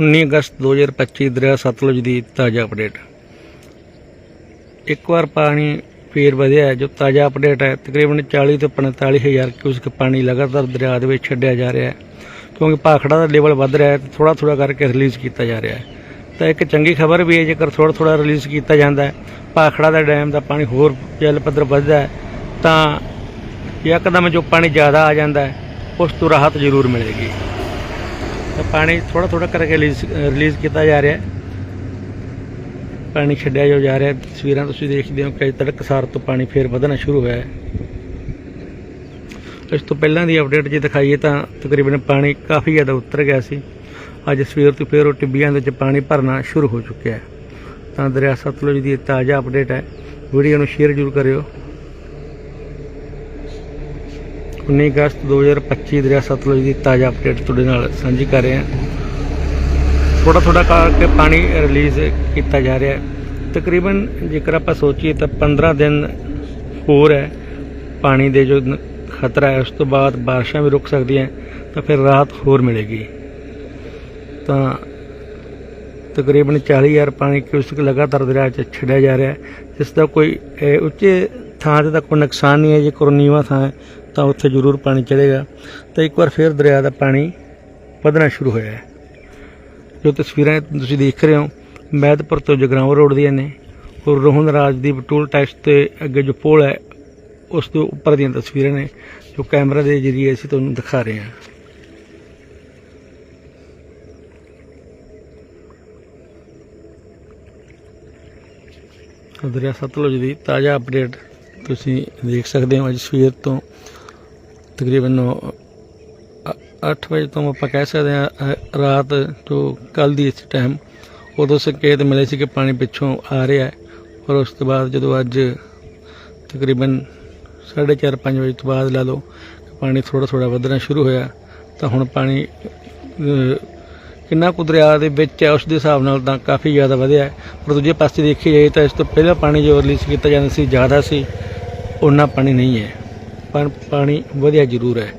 19 ਅਗਸਤ 2025 ਦਰਿਆ ਸਤਲੁਜ ਦੀ ਤਾਜ਼ਾ ਅਪਡੇਟ। ਇੱਕ ਵਾਰ ਪਾਣੀ ਫੇਰ ਵਧਿਆ ਜੋ ਤਾਜ਼ਾ ਅਪਡੇਟ ਹੈ, ਤਕਰੀਬਨ 40 ਤੋਂ 45 ਹਜ਼ਾਰ ਕਿਊਸਕ ਪਾਣੀ ਲਗਾਤਾਰ ਦਰਿਆ ਦੇ ਵਿੱਚ ਛੱਡਿਆ ਜਾ ਰਿਹਾ ਹੈ। ਕਿਉਂਕਿ ਭਾਖੜਾ ਦਾ ਲੈਵਲ ਵੱਧ ਰਿਹਾ ਹੈ ਤੇ ਥੋੜਾ ਥੋੜਾ ਕਰਕੇ ਰਿਲੀਜ਼ ਕੀਤਾ ਜਾ ਰਿਹਾ ਹੈ। ਤਾਂ ਇੱਕ ਚੰਗੀ ਖਬਰ ਵੀ ਹੈ, ਜੇਕਰ ਥੋੜਾ ਥੋੜਾ ਰਿਲੀਜ਼ ਕੀਤਾ ਜਾਂਦਾ ਹੈ, ਭਾਖੜਾ ਦਾ ਡੈਮ ਦਾ ਪਾਣੀ ਹੋਰ ਜਲ ਪੱਧਰ ਵੱਧਦਾ ਹੈ, ਤਾਂ ਯਕਦਮ ਜੋ ਪਾਣੀ ਜ਼ਿਆਦਾ ਆ ਜਾਂਦਾ ਹੈ, ਉਸ ਤੋਂ ਰਾਹਤ ਜ਼ਰੂਰ ਮਿਲੇਗੀ। ਤਾਂ ਪਾਣੀ ਥੋੜਾ ਥੋੜਾ ਕਰਕੇ ਰਿਲੀਜ਼ ਰਿਲੀਜ਼ ਕੀਤਾ ਜਾ ਰਿਹਾ ਹੈ। ਪਾਣੀ ਛੱਡਿਆ ਜੋ ਜਾ ਰਿਹਾ ਤਸਵੀਰਾਂ ਤੁਸੀਂ ਦੇਖਦੇ ਹੋ ਕਿ ਤੜਕਸਾਰ ਤੋਂ ਪਾਣੀ ਫੇਰ ਵਧਣਾ ਸ਼ੁਰੂ ਹੋਇਆ ਹੈ। ਇਸ ਤੋਂ ਪਹਿਲਾਂ ਦੀ ਅਪਡੇਟ ਜੇ ਦਿਖਾਈਏ ਤਾਂ ਤਕਰੀਬਨ ਪਾਣੀ ਕਾਫੀ ਜ਼ਿਆਦਾ ਉਤਰ ਗਿਆ ਸੀ। ਅੱਜ ਸਵੇਰ ਤੋਂ ਫੇਰ ਉਹ ਟਿੱਬੀਆਂ ਦੇ ਵਿੱਚ ਪਾਣੀ ਭਰਨਾ ਸ਼ੁਰੂ ਹੋ ਚੁੱਕਿਆ ਹੈ। ਤਾਂ ਦਰਿਆ ਸਤਲੁਜ ਦੀ ਤਾਜ਼ਾ ਅਪਡੇਟ ਹੈ। ਵੀਡੀਓ ਨੂੰ ਸ਼ੇਅਰ ਜ਼ਰੂਰ ਕਰਿਓ। 19 ਅਗਸਤ 2025 ਦਰਿਆ ਸਤਲੁਜ ਦੀ ਤਾਜ਼ਾ ਅਪਡੇਟ ਤੁਹਾਡੇ ਨਾਲ ਸਾਂਝੀ ਕਰ ਰਹੇ। ਹਾਂ ਥੋੜਾ ਥੋੜਾ ਕਰਕੇ ਪਾਣੀ ਰਿਲੀਜ਼ ਕੀਤਾ ਜਾ ਰਿਹਾ। ਹੈ ਤਕਰੀਬਨ ਜੇਕਰ ਆਪਾਂ ਸੋਚੀਏ ਤਾਂ 15 ਦਿਨ ਹੋਰ ਹੈ ਪਾਣੀ ਦੇ ਜੋ ਖਤਰਾ ਹੈ, ਉਸ ਤੋਂ ਬਾਅਦ ਬਾਰਿਸ਼ਾਂ ਵੀ ਰੁਕ ਸਕਦੀਆਂ, ਤਾਂ ਫਿਰ ਰਾਹਤ ਹੋਰ ਮਿਲੇਗੀ। ਤਾਂ ਤਕਰੀਬਨ 40000 ਪਾਣੀ ਕਿਊਸਕ ਲਗਾਤਾਰ ਦਰਿਆ 'ਚ ਛੱਡਿਆ ਜਾ ਰਿਹਾ ਹੈ, ਜਿਸ ਦਾ ਕੋਈ ਉੱਚੇ ਥਾਂ ਤੇ ਤਾਂ ਕੋਈ ਨੁਕਸਾਨ ਨਹੀਂ ਹੈ, ਜੇ ਕੋਈ ਥਾਂ ਹੈ, ਤਾਂ ਉੱਥੇ ਜ਼ਰੂਰ ਪਾਣੀ ਚੜੇਗਾ ਤਾਂ ਇੱਕ ਵਾਰ ਫਿਰ ਦਰਿਆ ਦਾ ਪਾਣੀ ਵਧਣਾ ਸ਼ੁਰੂ ਹੋਇਆ ਹੈ। ਜੋ ਤਸਵੀਰਾਂ ਤੁਸੀਂ ਦੇਖ ਰਹੇ ਹੋ, ਮਹਿਦਪੁਰ ਤੋਂ ਜਗਰਾਉਂ ਰੋਡ ਦੀਆਂ ਨੇ। ਔਰ ਰੋਹਨ ਰਾਜ ਦੀ ਟੂਲ ਟੈਕਸ ਤੇ ਅੱਗੇ ਜੋ ਪੋਲ ਹੈ, ਉਸ ਤੋਂ ਉੱਪਰ ਦੀਆਂ ਤਸਵੀਰਾਂ ਨੇ, ਜੋ ਕੈਮਰਾ ਦੇ ਜ਼ਰੀਏ ਅਸੀਂ ਤੁਹਾਨੂੰ ਦਿਖਾ ਰਹੇ ਹਾਂ। ਦਰਿਆ ਸਤਲੁਜ ਦੀ ਤਾਜ਼ਾ ਅਪਡੇਟ ਤੁਸੀਂ ਦੇਖ ਸਕਦੇ ਹੋ ਅੱਜ ਸਵੇਰ ਤੋਂ ਤਕਰੀਬਨ 8 ਵਜੇ ਤੋਂ ਆਪਾਂ ਕਹਿ ਸਕਦੇ ਹਾਂ ਰਾਤ ਜੋ ਕੱਲ ਦੀ ਇਸ ਟਾਈਮ ਉਦੋਂ ਸੰਕੇਤ ਮਿਲੇ ਸੀ ਕਿ ਪਾਣੀ ਪਿੱਛੋਂ ਆ ਰਿਹਾ ਹੈ। ਔਰ ਉਸ ਤੋਂ ਬਾਅਦ ਜਦੋਂ ਅੱਜ ਤਕਰੀਬਨ 4:30 5 ਵਜੇ ਤੋਂ ਬਾਅਦ ਲਾ ਲਓ ਪਾਣੀ ਥੋੜਾ ਥੋੜਾ ਵਧਣਾ ਸ਼ੁਰੂ ਹੋਇਆ, ਤਾਂ ਹੁਣ ਪਾਣੀ ਕਿੰਨਾ ਕੁ ਦਰਿਆ ਦੇ ਵਿੱਚ ਹੈ, ਉਸ ਦੇ ਹਿਸਾਬ ਨਾਲ ਤਾਂ ਕਾਫੀ ਜ਼ਿਆਦਾ ਵਧਿਆ ਪਰ ਦੂਜੇ ਪਾਸੇ ਦੇਖੀ ਜਾਏ ਤਾਂ ਇਸ ਤੋਂ ਪਹਿਲਾਂ ਪਾਣੀ ਜੋ ਰਿਲੀਜ਼ ਕੀਤਾ ਜਾਂਦਾ ਸੀ, ਜ਼ਿਆਦਾ ਸੀ। ਉਨਾ ਪਾਣੀ ਨਹੀਂ ਹੈ ਪਰ ਪਾਣੀ ਵਧਿਆ ਜ਼ਰੂਰ ਹੈ।